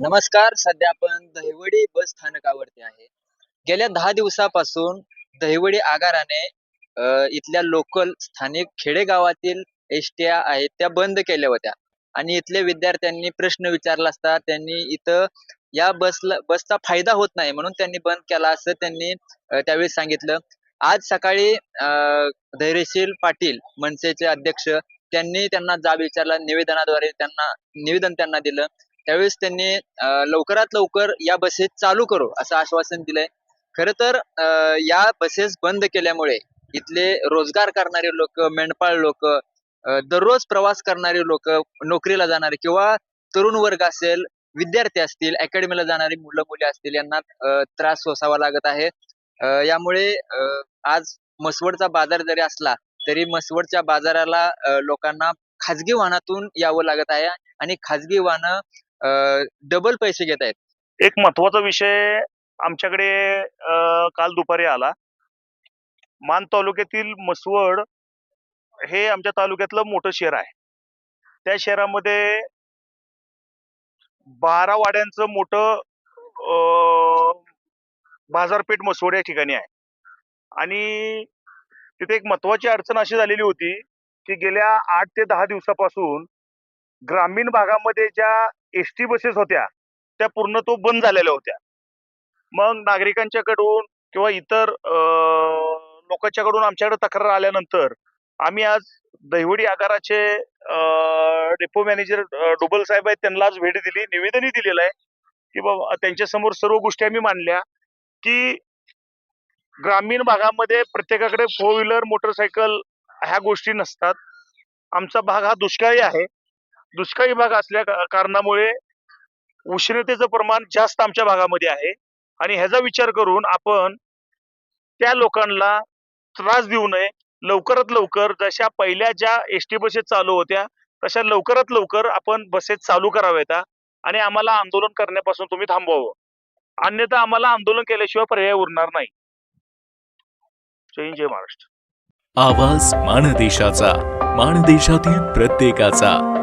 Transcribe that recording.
नमस्कार सध्या आपण दहिवडी बस स्थानकावरती आहे. गेल्या दहा दिवसापासून दहिवडी आगाराने अं इथल्या लोकल स्थानिक खेडेगावातील एसट्या आहेत त्या बंद केल्या होत्या. आणि इथल्या विद्यार्थ्यांनी प्रश्न विचारला असता त्यांनी इथं या बसला बसचा फायदा होत नाही म्हणून त्यांनी बंद केला असं त्यांनी त्यावेळी सांगितलं. आज सकाळी अं धैर्यशील पाटील मनसेचे अध्यक्ष त्यांनी त्यांना जाब विचारला निवेदनाद्वारे त्यांना निवेदन त्यांना दिलं. त्यावेळेस त्यांनी लवकरात लवकर या बसेस चालू करू असं आश्वासन दिलंय. खर तर अं, या बसेस बंद केल्यामुळे इथले रोजगार करणारे लोक मेंढपाळ लोक दररोज प्रवास करणारे लोक नोकरीला जाणारे किंवा तरुण वर्ग असेल विद्यार्थी असतील अकॅडमीला जाणारी मुलं मुली असतील यांना त्रास सोसावा लागत आहे. यामुळे अं, आज मसवडचा बाजार जरी असला तरी मसवडच्या बाजाराला लोकांना खाजगी वाहनातून यावं लागत आहे आणि खाजगी वाहनं डबल पैसे घेत आहेत. एक महत्त्वाचा विषय आमच्याकडे अ, काल दुपारी आला. मान तालुक्यातील मसवड हे आमच्या तालुक्यातलं मोठं शहर आहे. त्या शहरामध्ये बारा वाड्यांचं मोठं अ, बाजारपेठ मसवड या ठिकाणी आहे. आणि तिथे एक महत्वाची अडचण अशी झालेली होती की गेल्या आठ ते दहा दिवसापासून ग्रामीण भागामध्ये ज्या एस टी बसेस होत्या त्या पूर्ण तो बंद झालेल्या होत्या. मग नागरिकांच्याकडून किंवा इतर लोकांच्याकडून आमच्याकडे तक्रार आल्यानंतर आम्ही आज दहिवडी आगाराचे डेपो मॅनेजर डुबल साहेब आहेत त्यांना आज भेट दिली निवेदनही दिलेलं आहे की बाबा त्यांच्यासमोर सर्व गोष्टी आम्ही मांडल्या की ग्रामीण भागामध्ये प्रत्येकाकडे फोर व्हीलर मोटरसायकल ह्या गोष्टी नसतात. आमचा भाग हा दुष्काळी आहे. दुष्काळी भाग असल्या कारणामुळे उष्णतेचं प्रमाण जास्त आमच्या भागामध्ये आहे. आणि ह्याचा विचार करून आपण त्या लोकांना त्रास देऊ नये. लवकरात लवकर जशा पहिल्या ज्या एस टी बसेस चालू होत्या तशा लवकरात लवकर आपण बसेस चालू कराव्यात आणि आम्हाला आंदोलन करण्यापासून तुम्ही थांबवावं. अन्यथा आम्हाला आंदोलन केल्याशिवाय पर्याय उरणार नाही. जय हिंद जय महाराष्ट्र. आवाज माणदेशाचा माणदेशातील प्रत्येकाचा.